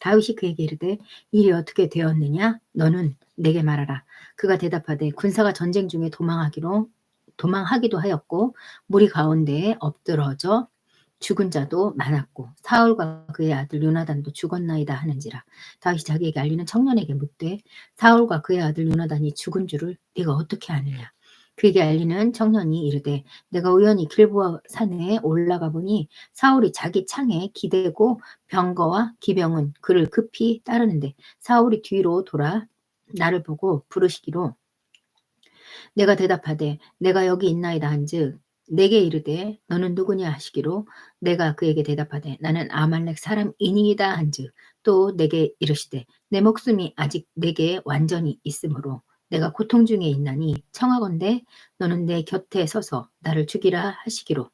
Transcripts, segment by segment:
다윗이 그에게 이르되 일이 어떻게 되었느냐? 너는 내게 말하라. 그가 대답하되 군사가 전쟁 중에 도망하기로 도망하기도 하였고 무리 가운데에 엎드러져 죽은 자도 많았고 사울과 그의 아들 요나단도 죽었나이다 하는지라. 다윗이 자기에게 알리는 청년에게 묻되 사울과 그의 아들 요나단이 죽은 줄을 네가 어떻게 아느냐 그에게 알리는 청년이 이르되 내가 우연히 길보아 산에 올라가 보니 사울이 자기 창에 기대고 병거와 기병은 그를 급히 따르는데 사울이 뒤로 돌아 나를 보고 부르시기로. 내가 대답하되 내가 여기 있나이다. 한즉 내게 이르되 너는 누구냐? 하시기로. 내가 그에게 대답하되 나는 아말렉 사람이니이다. 한즉 또 내게 이르시되 내 목숨이 아직 내게 완전히 있으므로 내가 고통 중에 있나니 청하건대 너는 내 곁에 서서 나를 죽이라 하시기로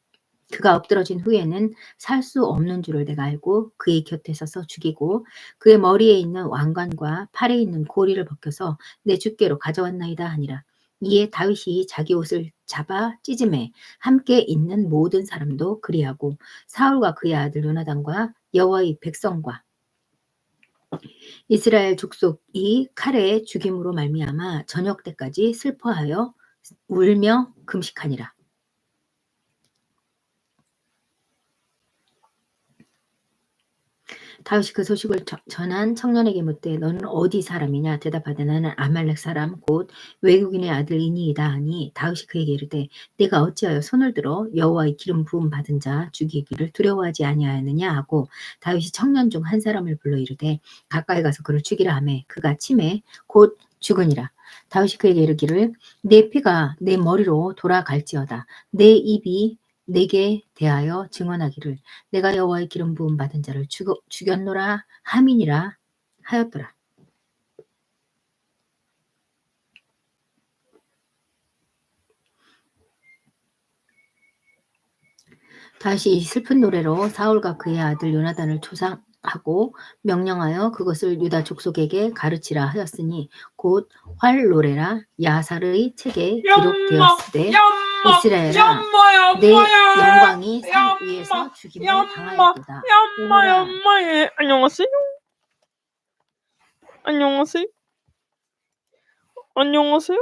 그가 엎드러진 후에는 살 수 없는 줄을 내가 알고 그의 곁에 서서 죽이고 그의 머리에 있는 왕관과 팔에 있는 고리를 벗겨서 내 주께로 가져왔나이다 하니라. 이에 다윗이 자기 옷을 잡아 찢음에 함께 있는 모든 사람도 그리하고 사울과 그의 아들 요나단과 여호와의 백성과 이스라엘 족속이 칼에 죽임으로 말미암아 저녁 때까지 슬퍼하여 울며 금식하니라. 다윗이 그 소식을 전한 청년에게 묻되 너는 어디 사람이냐? 대답하되 나는 아말렉 사람 곧 외국인의 아들이니이다 하니 다윗이 그에게 이르되 내가 어찌하여 손을 들어 여호와의 기름 부음 받은 자 죽이기를 두려워하지 아니하였느냐? 하고 다윗이 청년 중 한 사람을 불러 이르되 가까이 가서 그를 죽이라 하매 그가 침에 곧 죽으니라. 다윗이 그에게 이르기를 내 피가 내 머리로 돌아갈지어다. 내 입이 내게 대하여 증언하기를 내가 여호와의 기름 부음 받은 자를 죽, 죽였노라 함이니라 하였더라. 다시 이 슬픈 노래로 사울과 그의 아들 요나단을 초상하고 명령하여 그것을 유다 족속에게 가르치라 하였으니 곧 활 노래라 야살의 책에 기록되었을 때 이스라엘아 내 영광이 산 위에서 죽임을 당하였도다. 얌마 얌마예 안녕하세요. 안녕하세요. 안녕하세요.